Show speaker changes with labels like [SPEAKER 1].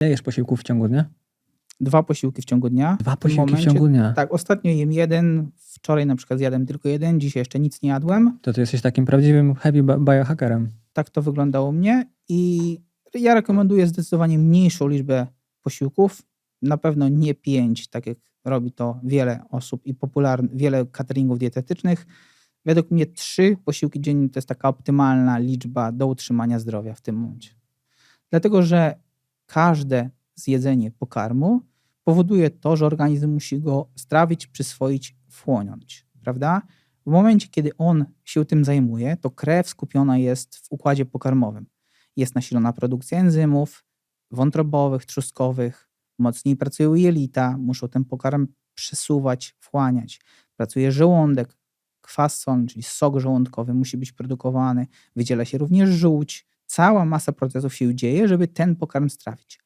[SPEAKER 1] Ile jesz posiłków w ciągu dnia?
[SPEAKER 2] Dwa posiłki w ciągu dnia.
[SPEAKER 1] Dwa
[SPEAKER 2] W
[SPEAKER 1] posiłki w
[SPEAKER 2] momencie-
[SPEAKER 1] ciągu dnia.
[SPEAKER 2] Tak, ostatnio jem jeden, wczoraj na przykład zjadłem tylko jeden, dzisiaj jeszcze nic nie jadłem.
[SPEAKER 1] To ty jesteś takim prawdziwym heavy bi- biohackerem.
[SPEAKER 2] Tak to wyglądało u mnie i ja rekomenduję zdecydowanie mniejszą liczbę posiłków. Na pewno nie pięć, tak jak robi to wiele osób i popularne, wiele cateringów dietetycznych. Według mnie trzy posiłki dziennie to jest taka optymalna liczba do utrzymania zdrowia w tym momencie. Dlatego, że każde zjedzenie pokarmu powoduje to, że organizm musi go strawić, przyswoić, wchłonąć, prawda? W momencie, kiedy on się tym zajmuje, to krew skupiona jest w układzie pokarmowym. Jest nasilona produkcja enzymów wątrobowych, trzustkowych, mocniej pracują jelita, muszą ten pokarm przesuwać, wchłaniać. Pracuje żołądek, kwas czyli sok żołądkowy musi być produkowany, wydziela się również żółć. Cała masa procesów się dzieje, żeby ten pokarm strawić.